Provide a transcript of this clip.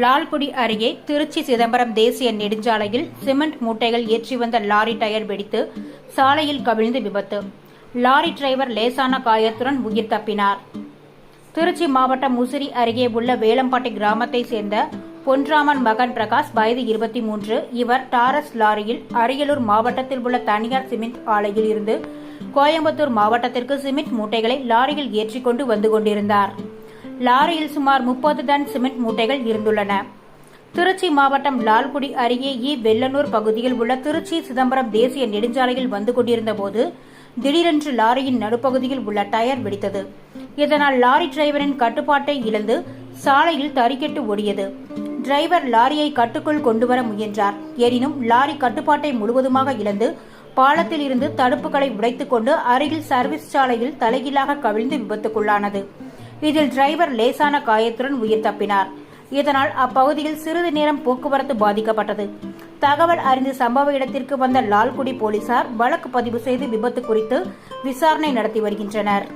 லால்குடி அருகே திருச்சி சிதம்பரம் தேசிய நெடுஞ்சாலையில் சிமெண்ட் மூட்டைகள் ஏற்றி வந்த லாரி டயர் வெடித்து சாலையில் கவிழ்ந்து விபத்து. லாரி டிரைவர் லேசான காயத்துடன் உயிர் தப்பினார். திருச்சி மாவட்டம் முசிறி அருகே உள்ள வேலம்பாட்டி கிராமத்தை சேர்ந்த பொன்ராமன் மகன் பிரகாஷ் வயது இருபத்தி மூன்று. இவர் டாரஸ் லாரியில் அரியலூர் மாவட்டத்தில் உள்ள தனியார் சிமெண்ட் ஆலையில் இருந்து கோயம்புத்தூர் மாவட்டத்திற்கு சிமெண்ட் மூட்டைகளை லாரியில் ஏற்றிக்கொண்டு வந்து கொண்டிருந்தார். லாரியில் சுமார் முப்பது டன் சிமெண்ட் மூட்டைகள் இருந்துள்ளன. திருச்சி மாவட்டம் லால்குடி அருகே இ. வெள்ளனூர் பகுதியில் உள்ள திருச்சி சிதம்பரம் தேசிய நெடுஞ்சாலையில் வந்து கொண்டிருந்த போது திடீரென்று லாரியின் நடுப்பகுதியில் உள்ள டயர் வெடித்தது. இதனால் லாரி டிரைவரின் கட்டுப்பாட்டை இழந்து சாலையில் தறிக்கெட்டு ஓடியது. டிரைவர் லாரியை கட்டுக்குள் கொண்டுவர முயன்றார். எனினும் லாரி கட்டுப்பாட்டை முழுவதுமாக இழந்து பாலத்தில் இருந்து தடுப்புகளை உடைத்துக் கொண்டு அருகில் சர்வீஸ் சாலையில் தலைகீழாக கவிழ்ந்து விபத்துக்குள்ளானது. இதில் டிரைவர் லேசான காயத்துடன் உயிர் தப்பினார். இதனால் அப்பகுதியில் சிறிது நேரம் போக்குவரத்து பாதிக்கப்பட்டது. தகவல் அறிந்து சம்பவ இடத்திற்கு வந்த லால்குடி போலீசார் வழக்கு பதிவு செய்து விபத்து குறித்து விசாரணை நடத்தி வருகின்றனர்.